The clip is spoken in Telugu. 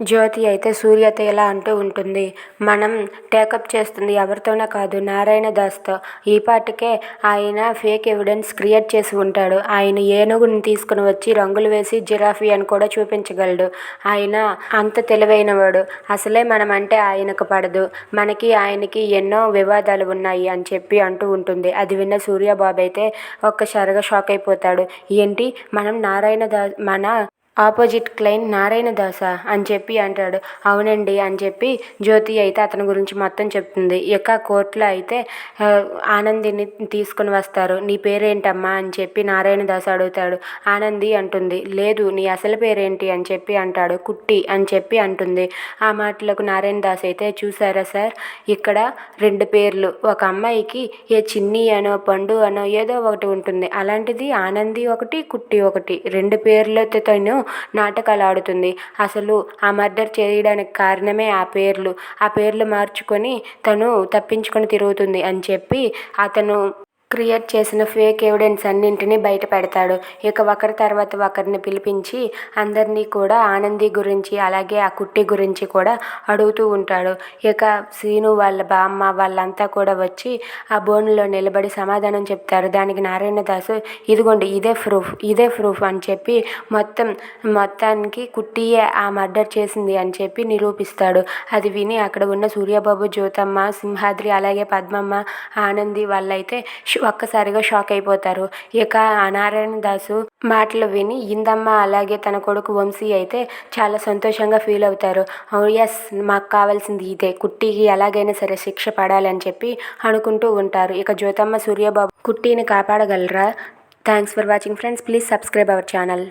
జ్యోతి అయితే సూర్యతో అంటూ ఉంటుంది. మనం టేకప్ చేస్తుంది ఎవరితోనే కాదు నారాయణ దాస్తో. ఈ పాటికే ఆయన ఫేక్ ఎవిడెన్స్ క్రియేట్ చేసి ఉంటాడు. ఆయన ఏనుగుని తీసుకుని వచ్చి రంగులు వేసి జిరాఫీ అని కూడా చూపించగలడు. ఆయన అంత తెలివైనవాడు. అసలే మనం అంటే ఆయనకు పడదు. మనకి ఆయనకి ఎన్నో వివాదాలు ఉన్నాయి అని చెప్పి అంటూ ఉంటుంది. అది విన్న సూర్యబాబు అయితే ఒక్కసారిగా షాక్ అయిపోతాడు. ఏంటి? మనం నారాయణ దా మన ఆపోజిట్ క్లయింట్ నారాయణ దాస అని చెప్పి అంటాడు. అవునండి అని చెప్పి జ్యోతి అయితే అతని గురించి మొత్తం చెప్తుంది. ఇక కోర్టులో అయితే ఆనందిని తీసుకుని వస్తారు. నీ పేరేంటమ్మా అని చెప్పి నారాయణ దాస్ అడుగుతాడు. ఆనంది అంటుంది లేదు నీ అసలు పేరేంటి అని చెప్పి అంటాడు. కుట్టి అని చెప్పి అంటుంది. ఆ మాటలకు నారాయణ దాస్ అయితే చూసారా సార్ ఇక్కడ రెండు పేర్లు. ఒక అమ్మాయికి ఏ చిన్ని అనో పండు అనో ఏదో ఒకటి ఉంటుంది. అలాంటిది ఆనంది ఒకటి కుట్టి ఒకటి. రెండు పేర్లతో తను నాటకాలు ఆడుతుంది అసలు ఆ మర్డర్ చేయడానికి కారణమే ఆ పేర్లు. ఆ పేర్లు మార్చుకొని తను తప్పించుకొని తిరుగుతుంది అని చెప్పి అతను క్రియేట్ చేసిన ఫేక్ ఎవిడెన్స్ అన్నింటినీ బయట పెడతాడు. ఇక ఒకరి తర్వాత ఒకరిని పిలిపించి అందరినీ కూడా ఆనంది గురించి అలాగే ఆ కుట్టి గురించి కూడా అడుగుతూ ఉంటాడు. ఇక సీను వాళ్ళ బామ్మ వాళ్ళంతా కూడా వచ్చి ఆ బోన్లో నిలబడి సమాధానం చెప్తారు. దానికి నారాయణ దాసు ఇదిగోండి ఇదే ప్రూఫ్ ఇదే ప్రూఫ్ అని చెప్పి మొత్తం మొత్తానికి కుట్టియే ఆ మర్డర్ చేసింది అని చెప్పి నిరూపిస్తాడు. అది విని అక్కడ ఉన్న సూర్యబాబు జ్యోతమ్మ సింహాద్రి అలాగే పద్మమ్మ ఆనంది వాళ్ళైతే షో ఒక్కసారిగా షాక్ అయిపోతారు. ఇక నారాయణ దాసు మాటలు విని ఇందమ్మ అలాగే తన కొడుకు వంశీ అయితే చాలా సంతోషంగా ఫీల్ అవుతారు. ఎస్ మాకు కావాల్సింది ఇదే. కుట్టికి ఎలాగైనా సరే శిక్ష పడాలని చెప్పి అనుకుంటూ ఉంటారు. ఇక జ్యోతమ్మ సూర్యబాబు కుట్టిని కాపాడగలరా? Thanks for watching friends. Please subscribe our channel.